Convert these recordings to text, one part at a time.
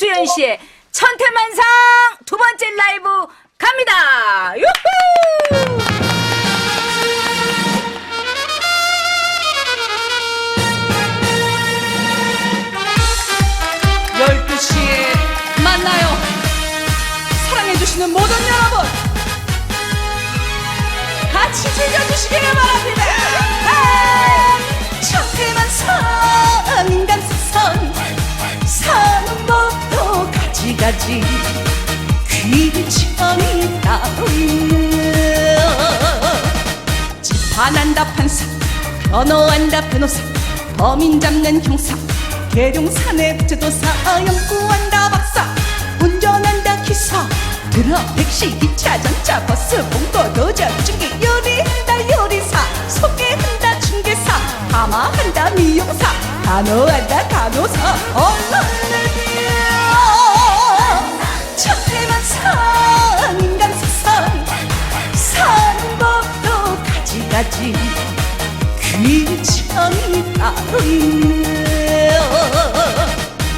김수현 씨의 천태만상 두 번째 라이브 갑니다. 유후! 12시에 만나요. 사랑해주시는 모든 여러분. 같이 즐겨주시기를 바랍니다. 따로 있네 재판한다 판사 변호한다 변호사 범인 잡는 형사 계룡산의 부채도사 연구한다 박사. 운전한다 기사 트럭 택시 기차 전차 버스 봉도 도저 중기 요리한다 요리사 소개한다 중개사 가마한다 미용사 간호한다 간호사. 얼른이 귀천이 따로 있네요.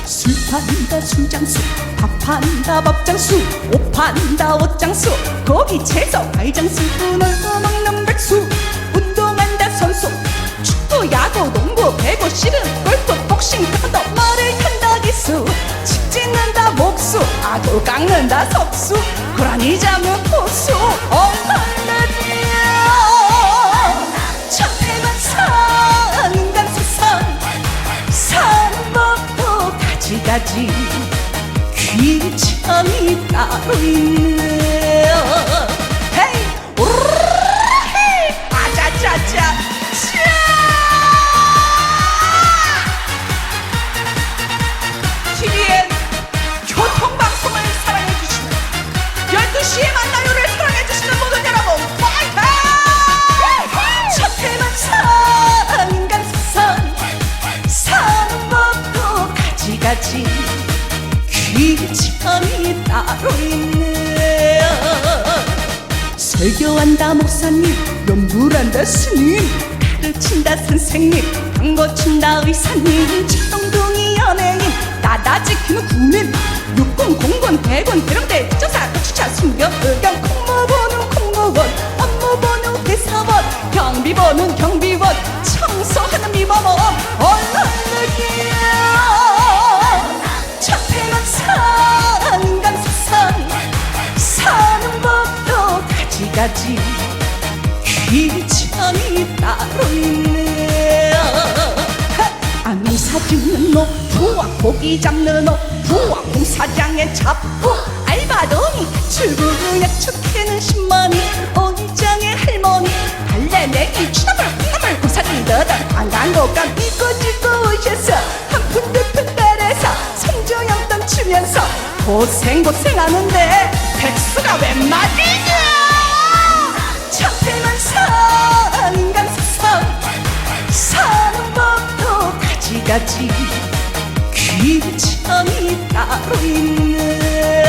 술판다 술장수 밥 판다 밥장수 옷 판다 옷장수 고기 채소 과일장수 놀고 먹는 백수 운동한다 선수 축구 야구 농구 배구 씨름 골프 복싱 태권도 말을 한다 기수 집 짓는다 목수 아도 깎는다 석수 고라니 잡는 포수 엉망 가지가지 귀천이 따로 있네요 따로 있네요 설교한다 목사님. 연불한다 스님. 가르친다 선생님. 당고 친다 의사님. 청동이 연예인 나다 지키는 군인 육군 공군 대군 대령대 조사. 주차 순경 의경 콩모 보는 콩모원 업무 보는 회사원 경비 보는 경 귀천이 따로 있네요 안농사 짓는 너 부와 고기 잡는 너 부와 공사장에 잡부 알바동이 출근을 약축해는 신머니 어장의 할머니 달래내기 추나물 콩나물 고사리 너던 관광곡감 이거지고 오셔서 한푼 두푼 달에서 성조영돈 치면서 고생 고생하는데 백수가 어디까지 귀찮이 따로 있네